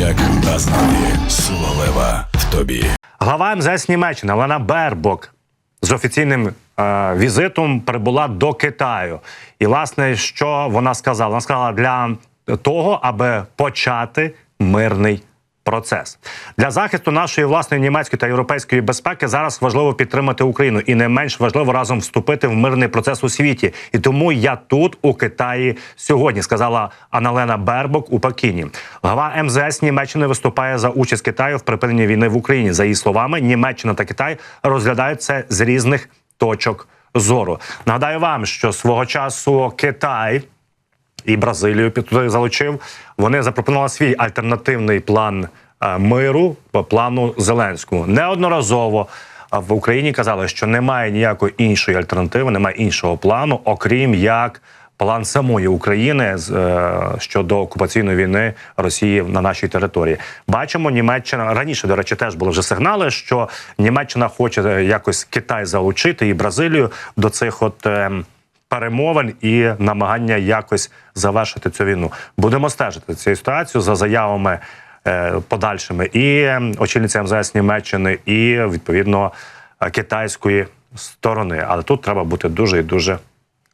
Як назнати сила в тобі. Глава МЗС Німеччини Лена Бербок з офіційним е, візитом прибула до Китаю. І, власне, що вона сказала? Вона сказала для того, аби почати мирний. Процес для захисту нашої власної німецької та європейської безпеки зараз важливо підтримати Україну, і не менш важливо разом вступити в мирний процес у світі. І тому я тут у Китаї сьогодні, сказала Аналена Бербок у Пекіні. Глава МЗС Німеччини виступає за участь Китаю в припиненні війни в Україні. За її словами, Німеччина та Китай розглядають це з різних точок зору. Нагадаю вам, що свого часу Китай і Бразилію під туди залучив. Вони запропонували свій альтернативний план е, миру по плану Зеленському. Неодноразово е, в Україні казали, що немає ніякої іншої альтернативи, немає іншого плану, окрім як. План самої України е, щодо окупаційної війни Росії на нашій території бачимо, Німеччина раніше до речі теж були вже сигнали, що Німеччина хоче якось Китай залучити і Бразилію до цих от. Е, перемовин і намагання якось завершити цю війну. Будемо стежити цю ситуацію за заявами е, подальшими і очільниця МЗС Німеччини, і відповідно е, китайської сторони. Але тут треба бути дуже і дуже.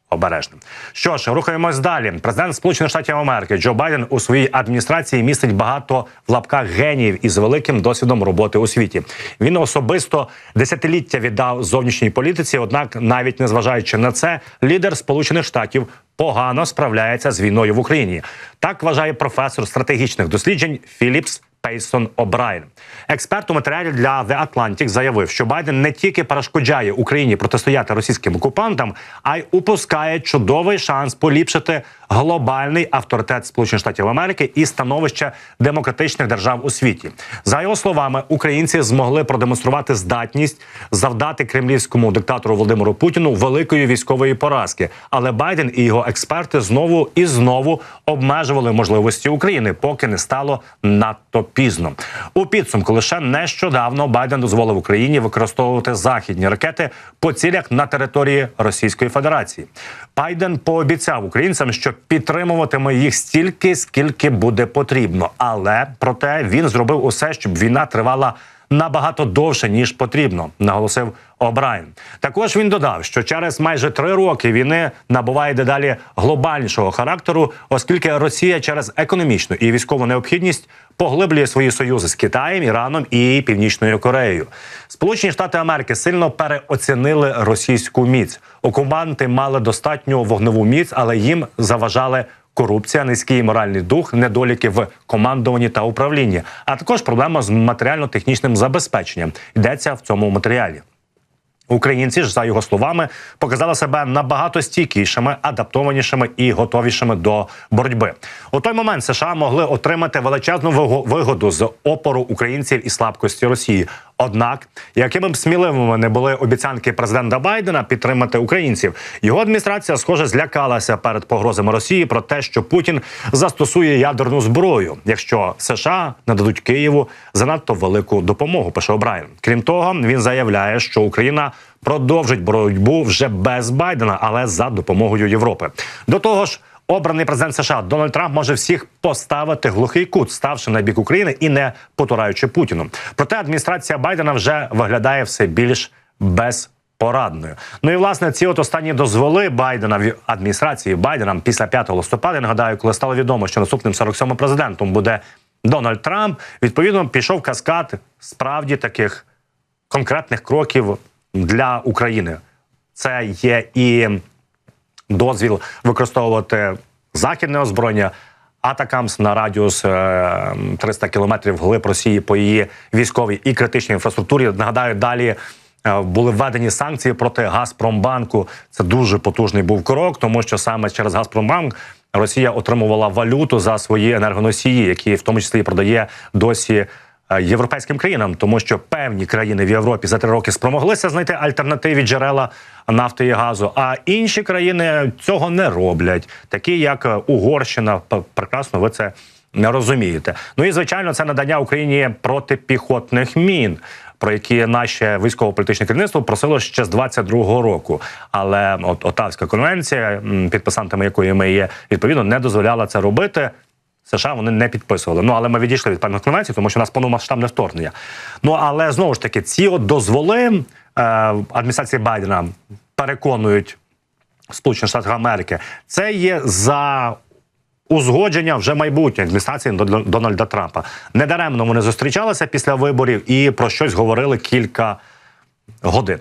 Обережним. Що ж, рухаємось далі. Президент Сполучених Штатів Америки Джо Байден у своїй адміністрації містить багато в лапках геніїв із великим досвідом роботи у світі. Він особисто десятиліття віддав зовнішній політиці. Однак, навіть незважаючи на це, лідер Сполучених Штатів погано справляється з війною в Україні. Так вважає професор стратегічних досліджень Філіпс Пейсон О'Брайен. Експерт у матеріалі для The Atlantic заявив, що Байден не тільки перешкоджає Україні протистояти російським окупантам, а й упускає чудовий шанс поліпшити глобальний авторитет Сполучених Штатів Америки і становище демократичних держав у світі. За його словами, українці змогли продемонструвати здатність завдати кремлівському диктатору Володимиру Путіну великої військової поразки. Але Байден і його експерти знову і знову обмежували можливості України, поки не стало надто пізно. У підсумку лише нещодавно Байден дозволив Україні використовувати західні ракети по цілях на території Російської Федерації. Байден пообіцяв українцям, що підтримуватиме їх стільки, скільки буде потрібно. Але проте він зробив усе, щоб війна тривала. Набагато довше ніж потрібно, наголосив О'Брайен. Також він додав, що через майже три роки війни набуває дедалі глобальнішого характеру, оскільки Росія через економічну і військову необхідність поглиблює свої союзи з Китаєм, Іраном і Північною Кореєю. Сполучені Штати Америки сильно переоцінили російську міць. Окупанти мали достатню вогневу міць, але їм заважали корупція, низький моральний дух, недоліки в командуванні та управлінні, а також проблема з матеріально-технічним забезпеченням. Йдеться в цьому матеріалі. Українці ж, за його словами, показали себе набагато стійкішими, адаптованішими і готовішими до боротьби. У той момент США могли отримати величезну вигоду з опору українців і слабкості Росії. Однак, якими б сміливими не були обіцянки президента Байдена підтримати українців, його адміністрація, схоже, злякалася перед погрозами Росії про те, що Путін застосує ядерну зброю, якщо США нададуть Києву занадто велику допомогу. Пише Обрайен. Крім того, він заявляє, що Україна продовжить боротьбу вже без Байдена, але за допомогою Європи. До того ж. Обраний президент США Дональд Трамп може всіх поставити глухий кут, ставши на бік України і не потураючи Путіну. Проте адміністрація Байдена вже виглядає все більш безпорадною. Ну і власне ці от останні дозволи Байдена в адміністрації Байдена після 5 листопада. Нагадаю, коли стало відомо, що наступним 47-м президентом буде Дональд Трамп. Відповідно, пішов каскад справді таких конкретних кроків для України. Це є і дозвіл використовувати західне озброєння. Атакамс на радіус е, 300 кілометрів глиб Росії по її військовій і критичній інфраструктурі. Нагадаю, далі е, були введені санкції проти Газпромбанку. Це дуже потужний був крок, тому що саме через Газпромбанк Росія отримувала валюту за свої енергоносії, які в тому числі продає досі е, європейським країнам, тому що певні країни в Європі за три роки спромоглися знайти альтернативі джерела нафти і газу, а інші країни цього не роблять, такі як е, Угорщина. Прекрасно, ви це розумієте. Ну і звичайно, це надання Україні протипіхотних мін. Про які наше військово-політичне керівництво просило ще з 22-го року, але от Отавська конвенція, підписантами якої ми є, відповідно не дозволяла це робити США вони не підписували. Ну але ми відійшли від певних конвенцій, тому що у нас повномасштабне вторгнення. Ну але знову ж таки, ці от дозволи адміністрації Байдена переконують Сполучені Штати Америки. Це є за узгодження вже майбутньої адміністрації Дон- Дональда Трампа. Недаремно вони зустрічалися після виборів і про щось говорили кілька годин.